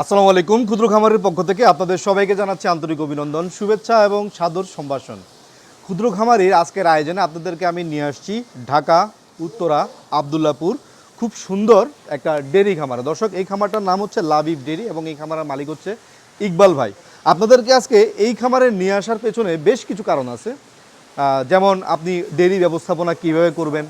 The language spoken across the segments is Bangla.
আসসালামু আলাইকুম, ক্ষুদ্র খামারের পক্ষ থেকে আপনাদের সবাইকে জানাচ্ছি আন্তরিক অভিনন্দন, শুভেচ্ছা এবং সাদর সম্ভাষণ। ক্ষুদ্র খামারির আজকের আয়োজনে আপনাদেরকে আমি নিয়ে আসছি ঢাকা, উত্তরা, আবদুল্লাপুর, খুব সুন্দর একটা ডেরি খামার। দর্শক, এই খামারটার নাম হচ্ছে লাবিব ডেরি এবং এই খামারের মালিক হচ্ছে ইকবাল ভাই। আপনাদেরকে আজকে এই খামারে নিয়ে আসার পেছনে বেশ কিছু কারণ আছে। যেমন আপনি ডেরি ব্যবস্থাপনা কীভাবে করবেন?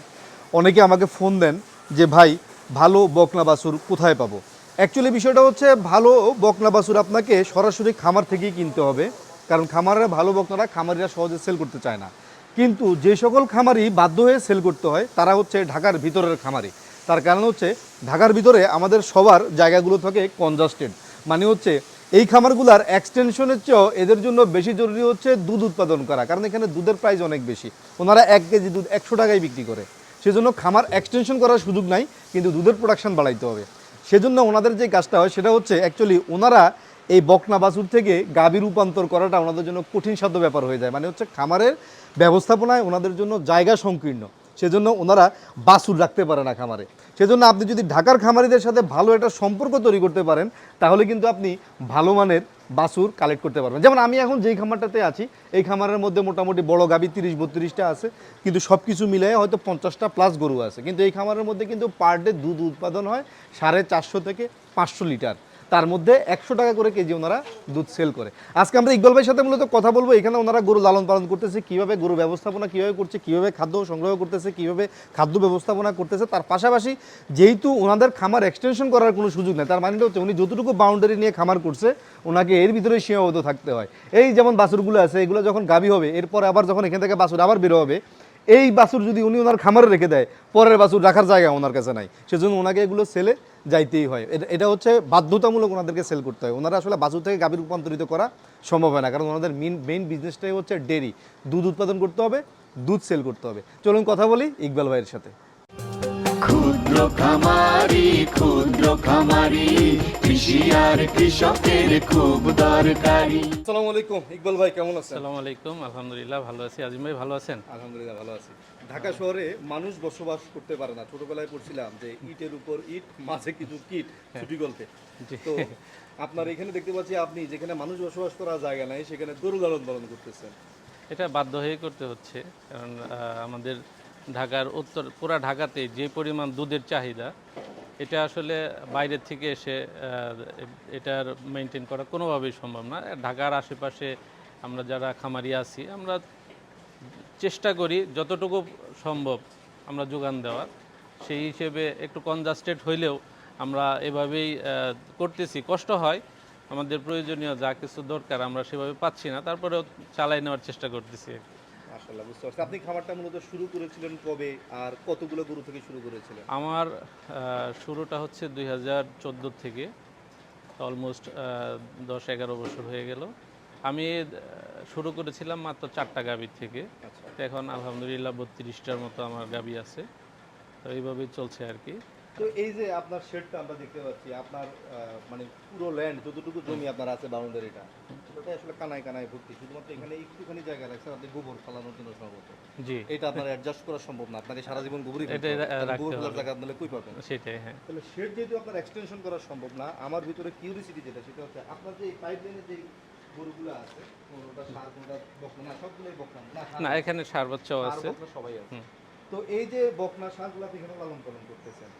অনেকে আমাকে ফোন দেন যে, ভাই, ভালো বকনা বাছুর কোথায় পাবো? অ্যাকচুয়ালি বিষয়টা হচ্ছে ভালো বকনা বাছুর আপনাকে সরাসরি খামার থেকেই কিনতে হবে। কারণ খামারের ভালো বকনারা খামারিরা সহজে সেল করতে চায় না। কিন্তু যে সকল খামারি বাধ্য হয়ে সেল করতে হয়, তারা হচ্ছে ঢাকার ভিতরের খামারি। তার কারণ হচ্ছে ঢাকার ভিতরে আমাদের সবার জায়গাগুলো থাকে কনজাস্টেড মানে হচ্ছে এই খামারগুলার এক্সটেনশনের চেয়েও এদের জন্য বেশি জরুরি হচ্ছে দুধ উৎপাদন করা। কারণ এখানে দুধের প্রাইস অনেক বেশি। ওনারা এক কেজি দুধ একশো টাকায় বিক্রি করে। সেজন্য খামার এক্সটেনশন করার সুযোগ নাই, কিন্তু দুধের প্রোডাকশন বাড়াইতে হবে। সেজন্য ওনাদের যে কাজটা হয় সেটা হচ্ছে অ্যাকচুয়ালি ওনারা এই বকনা বাছুর থেকে গাভী রূপান্তর করাটা ওনাদের জন্য কঠিন সাধ্য ব্যাপার হয়ে যায়। মানে হচ্ছে খামারের ব্যবস্থাপনায় ওনাদের জন্য জায়গা সংকীর্ণ। সেজন্য ওনারা বাছুর রাখতে পারে না খামারে। সেজন্য আপনি যদি ঢাকার খামারিদের সাথে ভালো একটা সম্পর্ক তৈরি করতে পারেন, তাহলে কিন্তু আপনি ভালো মানের বাছুর কালেক্ট করতে পারবেন। যেমন আমি এখন যেই খামারটাতে আছি, এই খামারের মধ্যে মোটামুটি বড় গাবি তিরিশ বত্রিশটা আছে, কিন্তু সব কিছু মিলিয়ে হয়তো পঞ্চাশটা প্লাস গরু আছে। কিন্তু এই খামারের মধ্যে কিন্তু পার ডে দুধ উৎপাদন হয় সাড়ে চারশো থেকে পাঁচশো লিটার। তার মধ্যে একশো টাকা করে কেজি ওনারা দুধ সেল করে। আজকে আমরা ইকবাল ভাইয়ের সাথে মূলত কথা বলব। এখানে ওনারা গরু লালন পালন করতেছে, কীভাবে গরু ব্যবস্থাপনা কীভাবে করছে, কীভাবে খাদ্য সংগ্রহ করতেছে, কীভাবে খাদ্য ব্যবস্থাপনা করতেছে। তার পাশাপাশি যেহেতু ওনাদের খামার এক্সটেনশন করার কোনো সুযোগ নেই, তার মানে হচ্ছে উনি যতটুকু বাউন্ডারি নিয়ে খামার করছে, ওনাকে এর ভিতরে সীমাবদ্ধ থাকতে হয়। এই যেমন বাছুরগুলো আছে, এগুলো যখন গাবি হবে, এরপর আবার যখন এখান থেকে বাছুর আবার বেরো হবে এই বাছুর যদি উনি ওনার খামারে রেখে দেয়, পরের বাসুর রাখার জায়গা ওনার কাছে নাই। সেজন্য ওনাকে এগুলো সেলে যাইতেই হয়। এটা- হচ্ছে বাধ্যতামূলক ওনাদেরকে সেল করতে হয়। ওনারা আসলে বাছুর থেকে গাভীর রূপান্তরিত করা সম্ভব হয় না। কারণ ওনাদের মেন মেইন বিজনেসটাই হচ্ছে ডেরি দুধ উৎপাদন করতে হবে, দুধ সেল করতে হবে। চলুন কথা বলি ইকবাল ভাইয়ের সাথে। ক্ষুদ্র খামারি ক্ষুদ্র খামারি কৃষি আর কৃষকের খুব দরকারি। আসসালামু আলাইকুম ইকবাল ভাই কেমন আছেন? আসসালামু আলাইকুম আলহামদুলিল্লাহ ভালো আছি। আজিম ভাই ভালো আছেন? আলহামদুলিল্লাহ ভালো আছি। ঢাকা শহরে মানুষ বসবাস করতে পারে না। ছোটবেলায় পড়ছিলাম যে ইটের উপর ইট মাঝে কিছু কিট ছুটি গল্পে। তো আপনার এখানে দেখতে পাচ্ছি আপনি যেখানে মানুষ বসবাস করার জায়গা নাই সেখানে গরু লালন পালন করতেছেন। এটা বাধ্য হয়ে করতে হচ্ছে কারণ আহ, আমাদের ঢাকার উত্তর, পুরা ঢাকাতে যে পরিমাণ দুধের চাহিদা, এটা আসলে বাইরের থেকে এসে এটার মেনটেন করা কোনোভাবেই সম্ভব না। ঢাকার আশেপাশে আমরা যারা খামারি আছি, আমরা চেষ্টা করি যতটুকু সম্ভব আমরা যোগান দেওয়ার। সেই হিসেবে একটু কনজাস্টেড হইলেও আমরা এভাবেই করতেছি। কষ্ট হয়, আমাদের প্রয়োজনীয় যা কিছু দরকার আমরা সেভাবে পাচ্ছি না। তারপরেও চালাই নেওয়ার চেষ্টা করতেছি আসলে বুঝতে পারছি। আপনি খামারটা মূলত শুরু করেছিলেন কবে আর কতগুলো গরু থেকে শুরু করেছিলেন? আমার শুরুটা হচ্ছে দুই হাজার চোদ্দ থেকে অলমোস্ট দশ এগারো বছর হয়ে গেল। আমি শুরু করেছিলাম মাত্র চারটা গাভীর থেকে। আচ্ছা। এখন আলহামদুলিল্লাহ বত্রিশটার মতো আমার গাবি আছে। তো এইভাবেই চলছে আর কি। তো এই যে আপনার শেডটা আমরা দেখতে পাচ্ছি আপনার মানে পুরো ল্যান্ড যতটুকু জমি আপনার আছে বাউন্ডারিটা ওটা আসলে কানায় কানায় ভর্তি। শুধুমাত্র এখানে একটুখানি জায়গা রাখছেন আপনি গোবর ফালানোর জন্য সম্ভবত। জি। এটা আপনার অ্যাডজাস্ট করা সম্ভব না আপনাকে সারা জীবন গোবরই গোবর ফেলার জায়গা আপনারা কই পাবেন? সেটাই হ্যাঁ। তাহলে শেড যেহেতু আপনার এক্সটেনশন করা সম্ভব না আমার ভিতরে কিউরিসিটি যেটা সেটা হচ্ছে আপনার যে পাইপ লাইনের যে গরুগুলো আছে কোনোটা সার কোনোটা বকনা না সবগুলোই বকনা না? এখানে সার বাচ্চাও আছে। সবাই আছে। তো এই যে বকনা সারগুলো আপনি এখানে লালন পালন করতেছেন?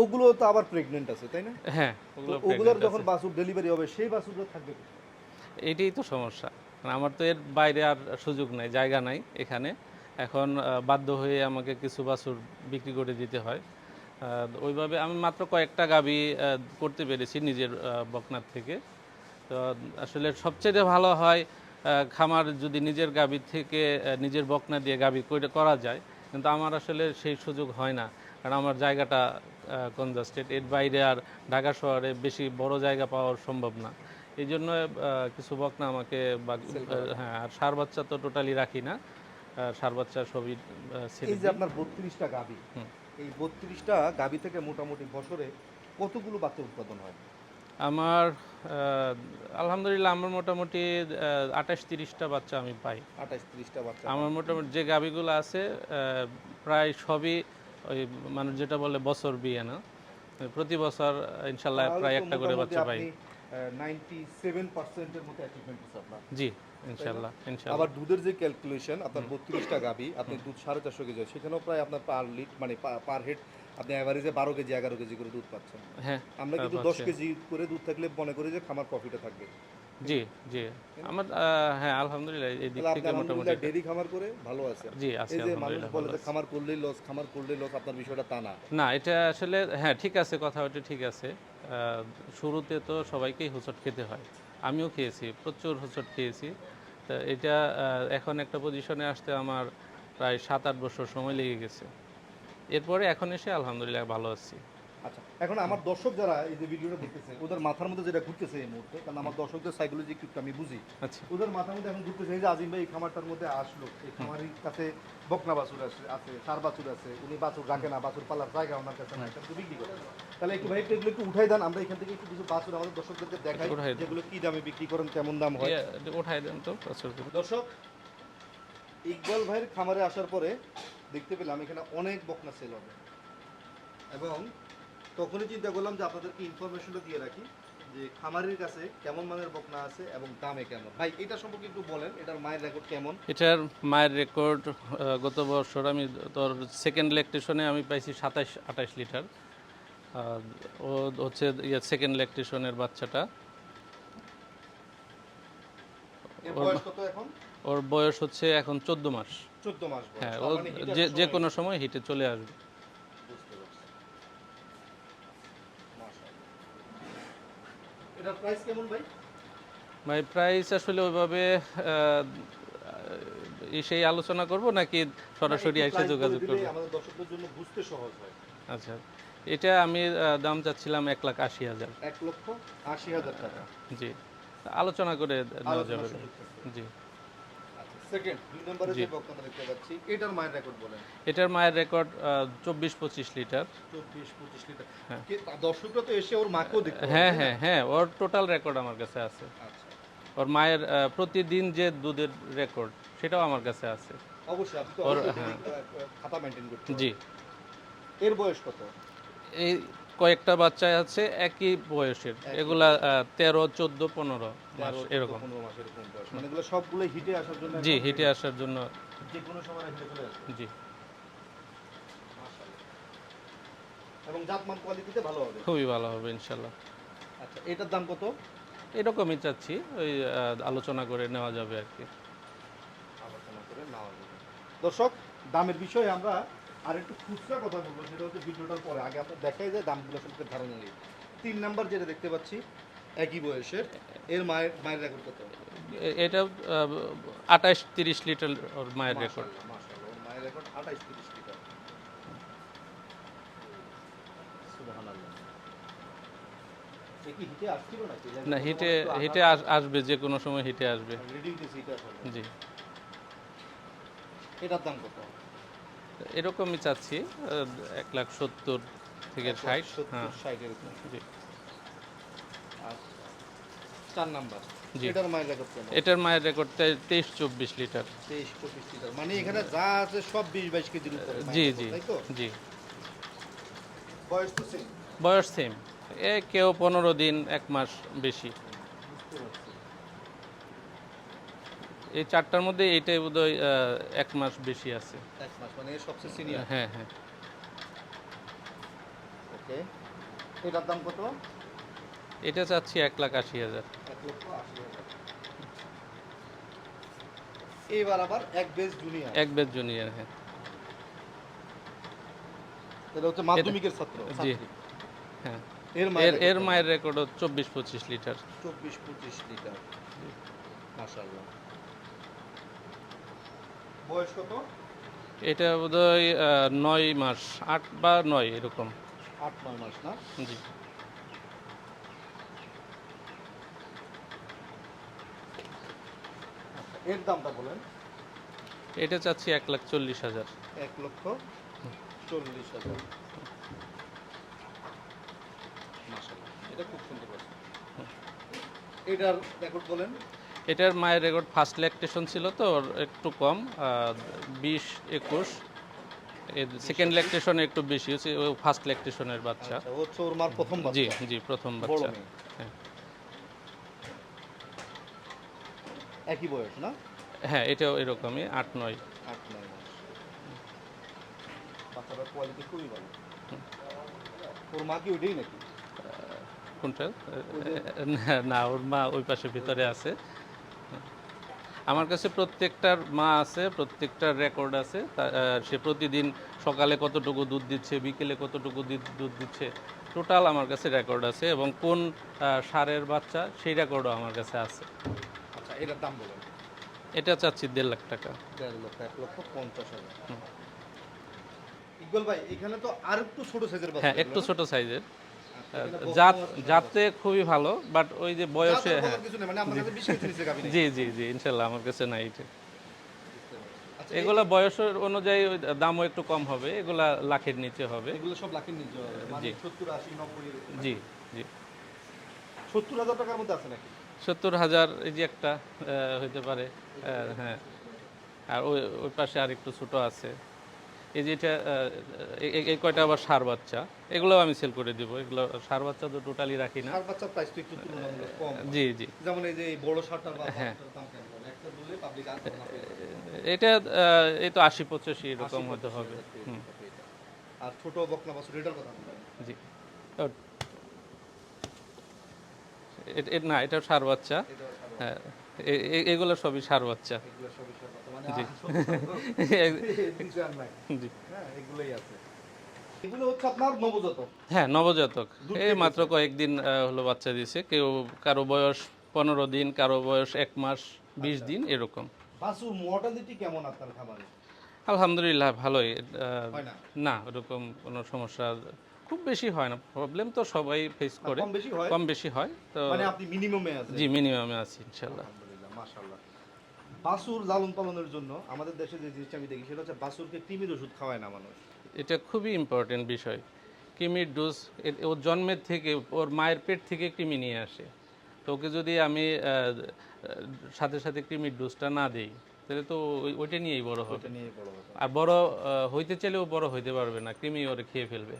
ওগুলো তো আবার প্রেগনেন্ট আছে তাই না? হ্যাঁ ওগুলো ওগুলোর যখন। বাছুর ডেলিভারি হবে সেই বাছুরগুলো থাকবে এটাই তো সমস্যা। কারণ আমার তো এর বাইরে আর সুযোগ নাই জায়গা নাই এখানে। এখন বাধ্য হয়ে আমাকে কিছু বাছুর বিক্রি করে দিতে হয়। ওইভাবে আমি মাত্র কয়েকটা গাবি করতে পেরেছি নিজের বকনার থেকে। তো আসলে সবচেয়ে ভালো হয় খামার যদি নিজের গাবি থেকে নিজের বকনা দিয়ে গাবি করা যায় কিন্তু আমার আসলে সেই সুযোগ হয় না। কারণ আমার জায়গাটা কনজাস্টেড এর বাইরে আর ঢাকা শহরে বেশি বড় জায়গা পাওয়া সম্ভব না। এই জন্য কিছু বকনা আমাকে হ্যাঁ। আর সার বাচ্চা তো টোটালি রাখি না। সার বাচ্চা সবই এই যে আপনার বত্রিশটা গাবি এই বত্রিশটা গাবি থেকে মোটামুটি বছরে কতগুলো বাচ্চা উৎপাদন হয়? আমার আলহামদুলিল্লাহ আমার মোটামুটি আঠাশ তিরিশটা বাচ্চা আমি পাই। আঠাশ ত্রিশটা বাচ্চা আমার মোটামুটি যে গাবিগুলো আছে প্রায় সবই ওই মানুষ যেটা বলে বছর বিয়ে না? প্রতি বছর ইনশাল্লাহ প্রায় একটা করে বাচ্চা পাই। জি ইনশাল্লাহ ইনশাল্লাহ। আবার দুধের যে ক্যালকুলেশন আপনার বত্রিশটা গাবি আপনি দুধ সাড়ে চারশো কেজি সেখানেও প্রায় আপনার পার লিট মানে পার হেড আপনি অ্যাভারেজে বারো কেজি এগারো কেজি করে দুধ পাচ্ছেন। হ্যাঁ আমরা কিন্তু দশ কেজি করে দুধ থাকলে মনে করি যে খামার প্রফিটে থাকবে। জি জি। আমার হ্যাঁ আলহামদুলিল্লাহ এই দিক থেকে মোটামুটি ডেরি খামার করে ভালো আছে জি আছি এই যে মানুষ আলহামদুলিল্লাহ বলে যে খামার করলেই লস খামার করলেই লস আপনার বিষয়টা তা না। না এটা আসলে হ্যাঁ ঠিক আছে কথা ওটা ঠিক আছে। শুরুতে তো সবাইকেই হোঁচট খেতে হয়। আমিও খেয়েছি প্রচুর হোঁচট খেয়েছি। তা এটা এখন একটা পজিশনে আসতে আমার প্রায় সাত আট বছর সময় লেগে গেছে। এরপরে এখন এসে আলহামদুলিল্লাহ ভালো আছি। আচ্ছা এখন আমার দর্শক যারা এই যে ভিডিওটা দেখতেছে ওদের মাথার মধ্যে যেটা ঘুরতেছে এই মুহূর্তে কারণ আমার দর্শকদের সাইকোলজি একটু আমি বুঝি আচ্ছা। ওদের মাথার মধ্যে এখন ঘুরতেছে এই যে আজিম ভাই এই খামারটার মধ্যে আসলো এই খামারের কাছে বকনা বাছুর আছে আছে সার বাছুর আছে উনি বাছুর রাখে না বাছুর পালার জায়গা ওনার কাছে না এটা বিক্রি করে তাহলে একটু ভাই এগুলো একটু উঠাই দেন আমরা এখান থেকে একটু কিছু বাছুর আমাদের দর্শকদেরকে দেখাই উঠাই। যেগুলো কি দামে বিক্রি করেন কেমন দাম হয়। ইয়ে, ওঠাই দেন তো। দর্শক ইকবাল ভাইয়ের খামারে আসার পরে দেখতে পেলাম এখানে অনেক বকনা সেল হবে। এবং তখনই চিন্তা করলাম যে আপনাদেরকে ইনফরমেশনটা দিয়ে রাখি যে খামারের কাছে কেমন মানের বকনা আছে এবং দামে কেমন। ভাই এটা সম্পর্কে একটু বলেন এটার মায়ের রেকর্ড কেমন? এটার মায়ের রেকর্ড গত বছর আমি তোর সেকেন্ড ল্যাকটেশনে আমি পাইছি সাতাশ আঠাশ লিটার। ও হচ্ছে ইয়ে সেকেন্ড ল্যাকটেশনের বাচ্চাটা। ওর বয়স এখন? ওর বয়স হচ্ছে এখন চোদ্দ মাস। চোদ্দ মাস হ্যাঁ ও মানে যে কোনো সময় হিটে চলে আসবে। এটার প্রাইস কেমন ভাই? ভাই প্রাইস আসলে ওইভাবে সেই আলোচনা করব নাকি সরাসরি এসে যোগাযোগ করব? আমাদের দর্শকদের জন্য বুঝতে সহজ হয়। আচ্ছা এটা আমি দাম চাচ্ছিলাম এক লাখ আশি হাজার। এক লক্ষ আশি হাজার টাকা। জি আলোচনা করে নেওয়া যাবে। জি। সেকেন্ড দুই নম্বরে যে বক্তব্য দেখতে পাচ্ছি এটার মায়ের রেকর্ড বলেন। এটার মায়ের রেকর্ড চব্বিশ পঁচিশ লিটার। চব্বিশ পঁচিশ লিটার। হ্যাঁ। দর্শকরা তো এসে ওর মাকেও দেখতে হ্যাঁ হ্যাঁ হ্যাঁ ওর টোটাল রেকর্ড আমার কাছে আছে। আচ্ছা। ওর মায়ের প্রতিদিন যে দুধের রেকর্ড সেটাও আমার কাছে আছে। অবশ্যই আপনি তো হ্যাঁ। খাতা মেনটেন করতে জি। এর বয়স কত? এই কয়েকটা বাচ্চা আছে একই বয়সের। এগুলা তেরো চোদ্দ পনেরো মাস এরকম। সবগুলো হিটে আসার জন্য জি হিটে আসার জন্য। যে কোনো সময় জি। এবং জাতমান কোয়ালিটিতে ভালো হবে। খুবই ভালো হবে ইনশাল্লাহ আচ্ছা এটার দাম কত? এরকমই চাচ্ছি ওই আলোচনা করে নেওয়া যাবে আর কি। আলোচনা করে নেওয়া যাবে। দর্শক দামের বিষয়ে আমরা আর একটু খুচরা কথা বলব সেটা হচ্ছে ভিডিওটার পরে। আগে আপনার দেখাই যায় দামগুলো সম্পর্কে ধারণা নেই তিন নাম্বার যেটা দেখতে পাচ্ছি একই বয়সের এর মায়ের মায়ের রেকর্ড কত? এটা আঠাশ তিরিশ লিটার ওর মায়ের রেকর্ড মায়ের রেকর্ড আঠাইশ তিরিশ লিটার। না হিটে হিটে আস- আসবে যে কোনো সময় হিটে আসবে। জি। এটার দাম কত? এরকমই চাচ্ছি এক লাখ সত্তর থেকে ষাট হ্যাঁ। ষাট এরকম জি। আচ্ছা। চার নাম্বার। এটার মায়ের রেকর্ড এটার মায়ের রেকর্ড তেইশ চব্বিশ লিটার। তেইশ পঁচিশ লিটার। মানে এখানে যা আছে সব বিশ বাইশ কেজির উপরে জি জি জি। বয়স তো same। বয়স সেম এ কেউ পনেরো দিন এক মাস বেশি বুঝতে পারছি। এই চারটার মধ্যে এইটাই বোধহয় আহ, এক মাস বেশি আছে। এক মাস মানে সবচেয়ে সিনিয়র হ্যাঁ হ্যাঁ। ওকে। এটার দাম কত? এটা চাচ্ছি এক লাখ আশি হাজার। এবার আবার এক বেস জুনিয়র এক জুনিয়র হ্যাঁ। এটা হচ্ছে মাধ্যমিকের ছাত্র জি। হ্যাঁ। এর এর মায়ের রেকর্ড চব্বিশ পঁচিশ লিটার। চব্বিশ পঁচিশ লিটার। মাশাআল্লাহ। বয়স কত? এটা বোধহয় নয় মাস আট বা নয় এরকম। আট নয় মাস না? জি। এর দামটা বলেন। এটা চাচ্ছি এক লাখ চল্লিশ হাজার। এক লক্ষ চল্লিশ হাজার। এটা খুব সুন্দর এটার রেকর্ড বলেন। এটার মায়ের রেকর্ড ফার্স্ট ল্যাকটেশন ছিল তো ওর একটু কম বিশ একুশ। সেকেন্ড ল্যাকটেশনে একটু বেশি ও ফার্স্ট ল্যাকটেশনের বাচ্চা। আচ্ছা, প্রথম জি জি প্রথম বাচ্চা। হ্যাঁ। একই বয়স না? হ্যাঁ এটাও এরকমই আট নয়। আট নয় মাস বাচ্চাটার কোয়ালিটি খুবই ভালো। ওর মা কি ওইটাই নাকি? কোনটা? না ওর মা ওই পাশে ভিতরে আছে। আমার কাছে প্রত্যেকটার মা আছে প্রত্যেকটার রেকর্ড আছে। সে প্রতিদিন সকালে কতটুকু দুধ দিচ্ছে বিকেলে কতটুকু দুধ দিচ্ছে টোটাল আমার কাছে রেকর্ড আছে এবং কোন সারের বাচ্চা সেই রেকর্ডও আমার কাছে আছে। আচ্ছা এটার দাম বলেন। এটা চাচ্ছি দেড় লাখ টাকা। দেড় লক্ষ এক লক্ষ পঞ্চাশ হাজার। ইকবাল ভাই এখানে তো আর একটু ছোট সাইজের হ্যাঁ একটু ছোট সাইজের জাত জাতে খুবই ভালো বাট ওই যে বয়সে হ্যাঁ। মানে। জি জি জি ইনশাল্লাহ আমার কাছে নাই এটা। আচ্ছা, এগুলা বয়সের অনুযায়ী ওই দামও একটু কম হবে এগুলা লাখের নিচে হবে। এগুলো সব লাখের নিচে হবে, মানে জি। সত্তর আশি নব্বই জি জি। সত্তর হাজার টাকার মধ্যে আছে নাকি? সত্তর হাজার এই যে একটা হইতে পারে হ্যাঁ। আর ওই ওই পাশে আর একটু ছোট আছে। এই যে এটা এই- কয়টা আবার সার বাচ্চা? এগুলোও আমি সেল করে দিব এগুলো সার বাচ্চা তো টোটালি রাখি না। সার বাচ্চার প্রাইস তো একটু কম। জি জি। যেমন এই যে এই বড় শার্টটার বা হ্যাঁ। এটা এই তো আশি পঁচাশি এরকম হতে হবে। আর ছোট বকনা বাছুর এটার কথা জি। না এটা সার বাচ্চা। হ্যাঁ এগুলো সবই সার বাচ্চা। এগুলো সবই সার বাচ্চা, জি। হ্যাঁ, এগুলোই আছে। এগুলো হচ্ছে আপনার নবজাতক? হ্যাঁ নবজাতক। এই মাত্র কয়েকদিন হলো বাচ্চা দিয়েছে কেউ কারও বয়স পনেরো দিন কারও বয়স এক মাস বিশ দিন এরকম। বাছুর মর্টালিটি কেমন আপনার খামারে? আলহামদুলিল্লাহ ভালোই। না? ওরকম কোনো সমস্যা খুব বেশি হয় না। প্রবলেম তো সবাই ফেস করে। কম বেশি হয়? তো মানে আপনি মিনিমামে আছেন? জি মিনিমামে আছি আলহামদুলিল্লাহ মাশাআল্লাহ। বাছুর লালন পালনের জন্য আমাদের দেশে যে জিনিসটা আমি দেখি সেটা হচ্ছে বাছুরকে কৃমির ওষুধ খাওয়ায় না মানুষ। এটা খুবই ইম্পর্টেন্ট বিষয়। কৃমির ডোজ ওর জন্মের থেকে ওর মায়ের পেট থেকে কৃমি নিয়ে আসে। তো ওকে যদি আমি সাথে সাথে কৃমির ডোজটা না দিই তাহলে তো ওই- ওইটা নিয়েই বড় হবে। আর বড় হইতে চাইলেও বড় হইতে পারবে না কৃমি ওরে খেয়ে ফেলবে।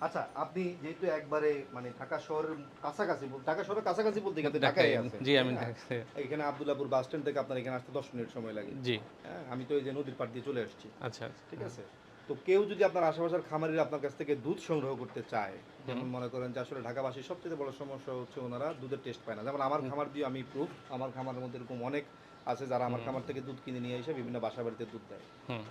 আচ্ছা আপনি যেহেতু একবারে মানে ঢাকা শহরের কাছাকাছি ঢাকা শহরের কাছাকাছি বলতে গেলে ঢাকায় জি আমি হ্যাঁ? এখানে বাস স্ট্যান্ড থেকে আপনার এখানে আসতে দশ মিনিট সময় লাগে। জি। হ্যাঁ আমি তো এই যে নদীর পাড় দিয়ে চলে আসছি। আচ্ছা ঠিক আছে? তো কেউ যদি আপনার আশেপাশের খামারিরা আপনার কাছ থেকে দুধ সংগ্রহ করতে চায় যেমন মনে করেন যে আসলে ঢাকাবাসীর সবচেয়ে বড় সমস্যা হচ্ছে ওনারা দুধের টেস্ট পায় না। যেমন আমার খামার দিয়ে আমি প্রুফ আমার খামারের মধ্যে এরকম অনেক আছে যারা আমার খামার থেকে দুধ কিনে নিয়ে এসে বিভিন্ন বাসা বাড়িতে দুধ দেয়।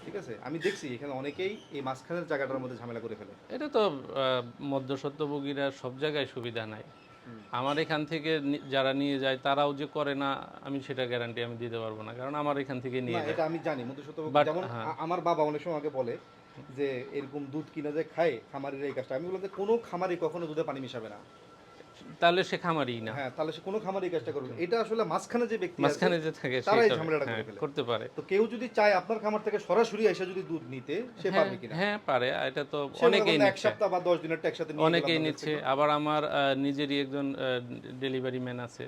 ঠিক আছে? আমি দেখছি এখানে অনেকেই এই মাঝখানের জায়গাটার মধ্যে ঝামেলা করে ফেলে। এটা তো আহ, মধ্যস্বত্বভোগীরা সব জায়গায় সুবিধা নাই। আমার এখান থেকে যারা নিয়ে যায় তারাও যে করে না আমি সেটা গ্যারান্টি আমি দিতে পারব না। কারণ আমার এখান থেকে নিয়ে এটা আমি জানি মধ্যে সত্য যেমন হ্যাঁ। আমার বাবা অনেক সময় আমাকে বলে যে এরকম দুধ কিনে যে খায় খামারিরা এই কাজটা। আমি বললাম যে কোনো খামারি কখনো দুধে পানি মিশাবে না। তাহলে সে খামারই না। হ্যাঁ তাহলে সে কোনো খামারি এই কাজটা করবে। এটা আসলে মাঝখানে যে ব্যক্তি মাঝখানে যে থাকে তারাই। ঝামেলাটা হ্যাঁ। করতে পারে। তো কেউ যদি চায় আপনার খামার থেকে সরাসরি এসে যদি দুধ নিতে সে হ্যাঁ, পারবে কিনা? হ্যাঁ পারে। এটা তো অনেকেই এক সপ্তাহ বা দশ দিনের একসাথে নিয়ে অনেকেই নিচ্ছে। আবার আমার নিজেরই একজন ডেলিভারি ম্যান আছে।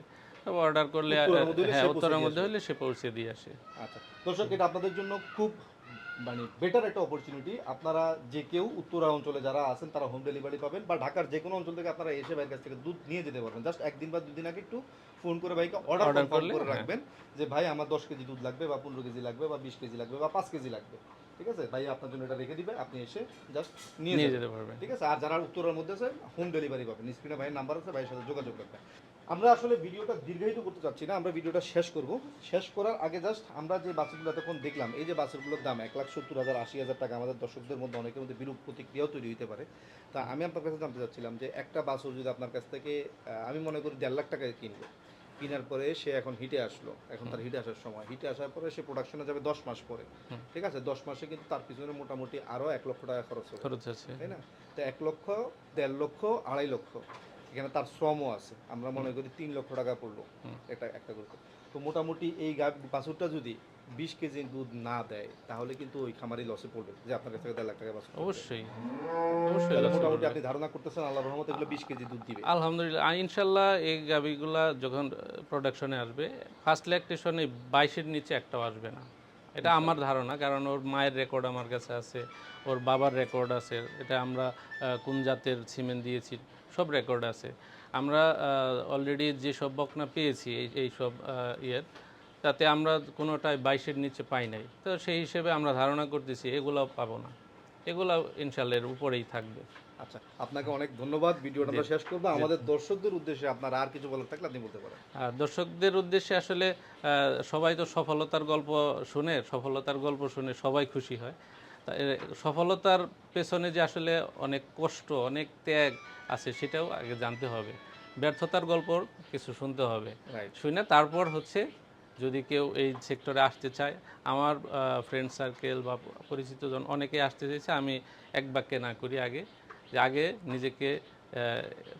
অর্ডার করলে আহ, উত্তরের মধ্যে হলে হ্যাঁ উত্তরের মধ্যে হলে সে পৌঁছে দিয়ে আসে। আচ্ছা। দর্শক এটা আপনাদের জন্য খুব মানে বেটার একটা অপরচুনিটি আপনারা যে কেউ উত্তরা অঞ্চলে যারা আছেন তারা হোম ডেলিভারি পাবেন বা ঢাকার যে কোনো অঞ্চল থেকে আপনারা এসে ভাইয়ের কাছ থেকে দুধ নিয়ে যেতে পারবেন। জাস্ট একদিন বা দুদিন আগে একটু ফোন করে ভাইকে অর্ডার করে হ্যাঁ। রাখবেন যে ভাই আমার দশ কেজি দুধ লাগবে বা পনেরো কেজি লাগবে বা বিশ কেজি লাগবে বা পাঁচ কেজি লাগবে। ঠিক আছে? ভাই আপনার জন্য এটা রেখে দিবে আপনি এসে জাস্ট নিয়ে নিয়ে যেতে পারবে ঠিক আছে? আর যারা উত্তরের মধ্যে আছে হোম ডেলিভারি পাবেন। স্ক্রিনে ভাইয়ের নাম্বার আছে ভাইয়ের সাথে যোগাযোগ করবেন আমরা আসলে ভিডিওটা দীর্ঘায়িত করতে চাচ্ছি না আমরা ভিডিওটা শেষ করব। শেষ করার আগে জাস্ট আমরা যে বাসগুলো এতক্ষণ দেখলাম এই যে বাসগুলোর দাম এক লাখ সত্তর হাজার আশি হাজার টাকা আমাদের দর্শকদের মধ্যে অনেকের মধ্যে বিরূপ প্রতিক্রিয়াও তৈরি হতে পারে। তা আমি আপনার কাছে জানতে চাচ্ছিলাম যে একটা বাসও যদি আপনার কাছ থেকে আমি মনে করি দেড় লাখ টাকায় কিনলো কেনার পরে সে এখন হিটে আসলো। এখন তার হিটে আসার সময়। হিটে আসার পরে সে প্রোডাকশনে যাবে দশ মাস পরে। ঠিক আছে? দশ মাসে কিন্তু তার পিছনে মোটামুটি আরও এক লক্ষ টাকা খরচ হবে। খরচ আছে। তাই না? তো এক লক্ষ দেড় লক্ষ আড়াই লক্ষ। এখানে তার শ্রমও আছে। আমরা মনে করি তিন লক্ষ টাকা পড়ল একটা একটা করে। তো মোটামুটি এই গা বাছুরটা যদি বিশ কেজি দুধ না দেয় তাহলে কিন্তু ওই খামারি লসে পড়বে যে আপনার কাছ থেকে দেড় লাখ টাকা অবশ্যই অবশ্যই মোটামুটি আপনি ধারণা করতেছেন আল্লাহ রহমত এগুলো বিশ কেজি দুধ দিবে। আলহামদুলিল্লাহ ইনশাল্লাহ এই গাভিগুলা যখন প্রোডাকশনে আসবে ফার্স্ট ল্যাকটেশনে বাইশের নিচে একটাও আসবে না। এটা আমার ধারণা কারণ ওর মায়ের রেকর্ড আমার কাছে আছে ওর বাবার রেকর্ড আছে এটা আমরা কোন জাতের সিমেন্ট দিয়েছি সব রেকর্ড আছে। আমরা অলরেডি যেসব বকনা পেয়েছি এই এইসব ইয়ের তাতে আমরা কোনোটাই বাইশের নিচে পাই নাই। তো সেই হিসেবে আমরা ধারণা করতেছি এগুলো পাবো না। এগুলো ইনশাল্লাহ এর উপরেই থাকবে। আচ্ছা আপনাকে অনেক ধন্যবাদ। ভিডিওটা আমরা শেষ করব। আমাদের দর্শকদের উদ্দেশ্যে আপনার আর কিছু বলার থাকলে আপনি বলতে পারেন। দর্শকদের উদ্দেশ্যে আসলে সবাই তো সফলতার গল্প শুনে সফলতার গল্প শুনে সবাই খুশি হয়। সফলতার পেছনে যে আসলে অনেক কষ্ট অনেক ত্যাগ আছে সেটাও আগে জানতে হবে। ব্যর্থতার গল্প কিছু শুনতে হবে। শুনে তারপর হচ্ছে যদি কেউ এই সেক্টরে আসতে চায় আমার ফ্রেন্ড সার্কেল বা পরিচিত জন অনেকেই আসতে চাইছে আমি এক বাক্যে না করি আগে। যে আগে নিজেকে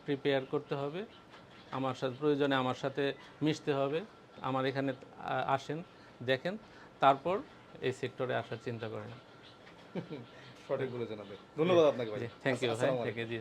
প্রিপেয়ার করতে হবে আমার সাথে প্রয়োজনে আমার সাথে মিশতে হবে আমার এখানে আসেন দেখেন তারপর এই সেক্টরে আসার চিন্তা করেন। সঠিক বলে জানাবে ধন্যবাদ আপনাকে থ্যাংক ইউ ভাই জি।